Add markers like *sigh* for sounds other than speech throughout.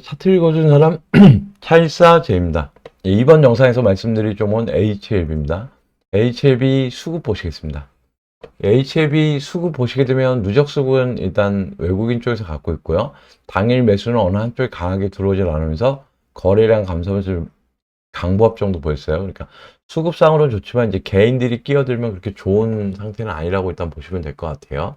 차트 읽어준 사람 *clears throat* 차일사제입니다. 예, 이번 영상에서 말씀드릴 종목은 HLB입니다. HLB 수급 보시겠습니다. HLB 수급 보시게 되면 누적 수급은 일단 외국인 쪽에서 갖고 있고요. 당일 매수는 어느 한쪽에 강하게 들어오질 않으면서 거래량 감소하면서 강보합 정도 보였어요. 그러니까 수급상으로는 좋지만 이제 개인들이 끼어들면 그렇게 좋은 상태는 아니라고 일단 보시면 될 것 같아요.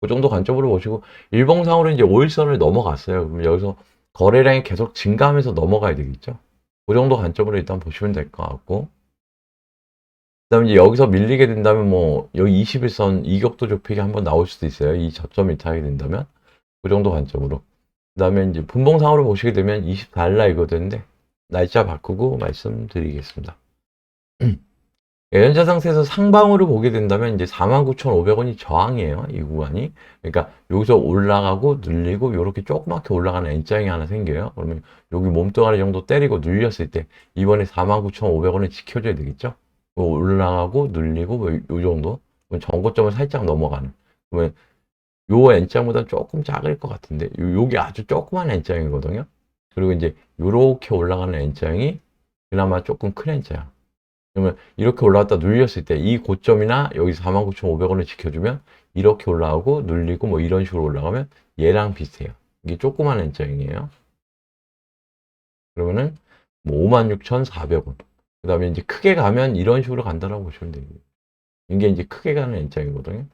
그 정도 관점으로 보시고 일봉상으로 이제 5일선을 넘어갔어요. 그럼 여기서 거래량이 계속 증가하면서 넘어가야 되겠죠. 그 정도 관점으로 일단 보시면 될 것 같고. 그 다음에 여기서 밀리게 된다면 뭐, 여기 21선 이격도 좁히기 한번 나올 수도 있어요. 이 저점 이탈이 된다면. 그 정도 관점으로. 그 다음에 이제 분봉상으로 보시게 되면 24일 이거 되는데, 날짜 바꾸고 말씀드리겠습니다. *clears throat* 예, 현재 상태에서 상방으로 보게 된다면 이제 49,500원이 저항이에요. 이 구간이. 그러니까 여기서 올라가고 늘리고 이렇게 조그맣게 올라가는 N장이 하나 생겨요. 그러면 여기 몸뚱아리 정도 때리고 늘렸을 때 이번에 49,500원을 지켜줘야 되겠죠. 뭐 올라가고 늘리고 뭐요 정도. 전고점을 살짝 넘어가는. 그러면 요 N장보다 조금 작을 것 같은데 요, 요게 아주 조그만 N장이거든요. 그리고 이제 요렇게 올라가는 N장이 그나마 조금 큰 N장. 그러면 이렇게 올라갔다 눌렸을 때 이 고점이나 여기 49,500원을 지켜주면 이렇게 올라가고 눌리고 뭐 이런 식으로 올라가면 얘랑 비슷해요. 이게 조그만 N장이에요. 그러면은 뭐 56,400원. 그 다음에 이제 크게 가면 이런 식으로 간다라고 보시면 됩니다. 이게 이제 크게 가는 N장이거든요.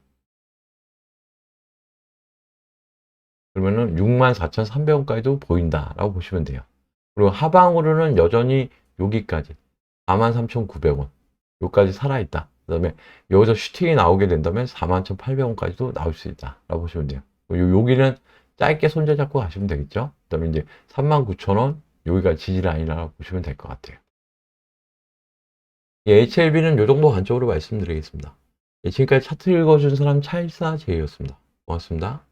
그러면은 64,300원까지도 보인다라고 보시면 돼요. 그리고 하방으로는 여전히 여기까지 43,900원. 여기까지 살아있다. 그 다음에 여기서 슈팅이 나오게 된다면 41,800원까지도 나올 수 있다. 라고 보시면 돼요. 요, 여기는 짧게 손재 잡고 가시면 되겠죠. 그 다음에 이제 39,000원. 여기가 지지라인이라고 보시면 될 것 같아요. 예, HLB는 요 정도 관점으로 말씀드리겠습니다. 예, 지금까지 차트 읽어준 사람 차일사제이였습니다. 고맙습니다.